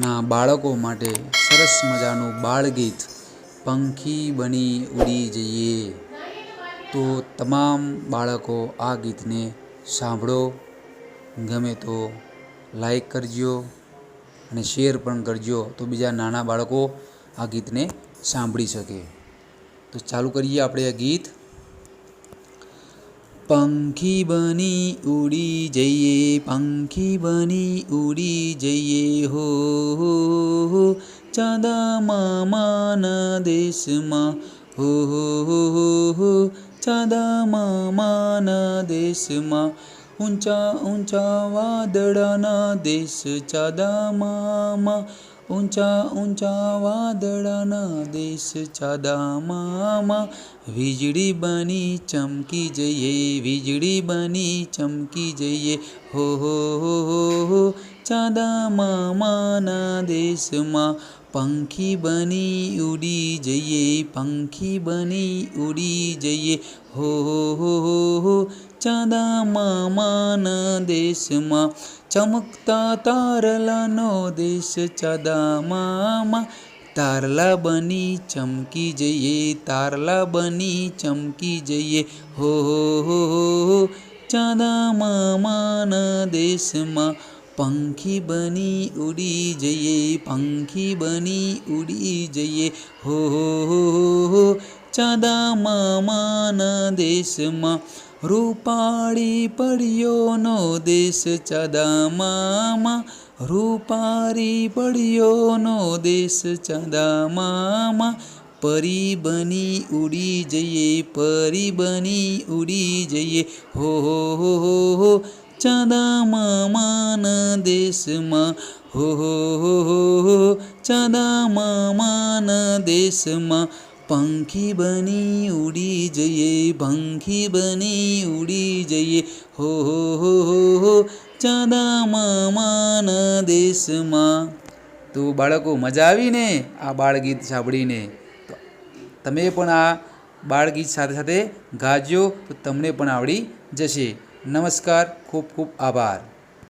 ના બાળકો માટે સરસ મજાનું બાળગીત પંખી બની ઉડી જઈએ. તો તમામ બાળકો આ ગીતને સાંભળો. ગમે તો લાઈક કરજો અને શેર પણ કરજો તો બીજા નાના બાળકો આ ગીતને સાંભળી શકે. તો ચાલુ કરીએ આપણે આ ગીત. પંખી બની ઉડી જઈએ પંખી બની ઉડી જઈએ હો હો હો ચાંદા મામાના દેશમાં હો હો હો હો હો ચાંદા મામાના દેશમાં ઊંચા ઊંચા વાદળાના દેશ ચાંદા મામા ઊંચા ઊંચા વાદળાના દેશ ચાદામામાં વીજળી બની ચમકી જઈએ, વીજળી બની ચમકી જઈએ. હો હો હો હો હો ચાંદા મામાના દેશમાં પંખી બની ઉડી જઈએ, પંખી બની ઉડી જઈએ. હો હો હો ચાંદા મામાના દેશમાં ચમકતા તારલાનો દેશ ચદામામાં. તારલા બની, ચમકી જઈએ, તારલા બની, ચમકી જઈએ. હો હો હો દેશમાં પંખી બની ઉડી જઈએ, પંખી બની ઉડી જઈએ. હો હો હો દેશમાં રૂપાળી પડીઓનો દેશ ચાંદા મામા રૂપારી પડીઓનો દેશ ચાંદા મામા પરી બની ઉડી જઈએ, પરી બની ઉડી જઈએ. હો હો હો હો હો ચાંદા મામાના દેશમાં. હો હો હો હો હો ચાંદા દેશમાં. પંખી બની ઉડી જઈએ, પંખી બની ઉડી જઈએ. હો હો હો હો ચાંદા મામાના દેશમાં. તો બાળકો, મજા આવી ને આ બાળગીત સાંભળીને. તમે પણ આ બાળગીત સાથે સાથે ગાજો, તો તમને પણ આવડી જશે. નમસ્કાર, ખૂબ ખૂબ આભાર.